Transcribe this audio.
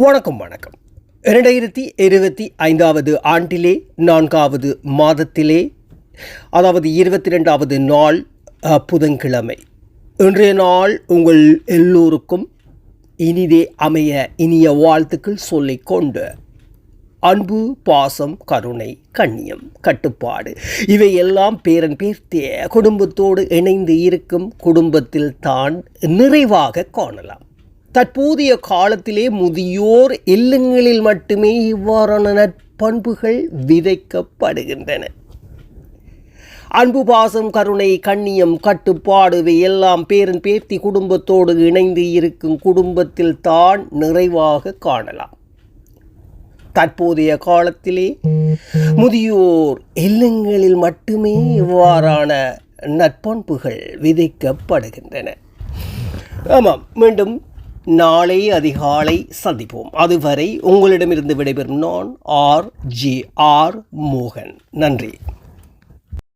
வணக்கம் வணக்கம். இரண்டாயிரத்தி இருபத்தி ஐந்தாவது ஆண்டிலே நான்காவது மாதத்திலே அதாவது இருபத்தி ரெண்டாவது நாள் புதன்கிழமை. இன்றைய நாள் உங்கள் எல்லோருக்கும் இனிதே அமைய இனிய வாழ்த்துக்கள் சொல்லிக்கொண்டு அன்பு பாசம் கருணை கண்ணியம் கட்டுப்பாடு இவையெல்லாம் பேரன் பேர்த்திய குடும்பத்தோடு இணைந்து இருக்கும் குடும்பத்தில் தான் நிறைவாக காணலாம். தற்போதைய காலத்திலே முதியோர் இல்லங்களில் மட்டுமே இவ்வாறான நற்பண்புகள் விதைக்கப்படுகின்றன. அன்பு பாசம் கருணை கண்ணியம் கட்டுப்பாடுவை எல்லாம் பேரன் பேத்தி குடும்பத்தோடு இணைந்து இருக்கும் குடும்பத்தில் தான் நிறைவாக காணலாம். தற்போதைய காலத்திலே முதியோர் இல்லங்களில் மட்டுமே இவ்வாறான நற்பண்புகள் விதைக்கப்படுகின்றன. ஆமாம் மீண்டும் நாளை அதிகாலை சந்திப்போம். அதுவரை உங்களிடமிருந்து விடைபெறும் நான் ஆர் ஜி ஆர் மோகன். நன்றி.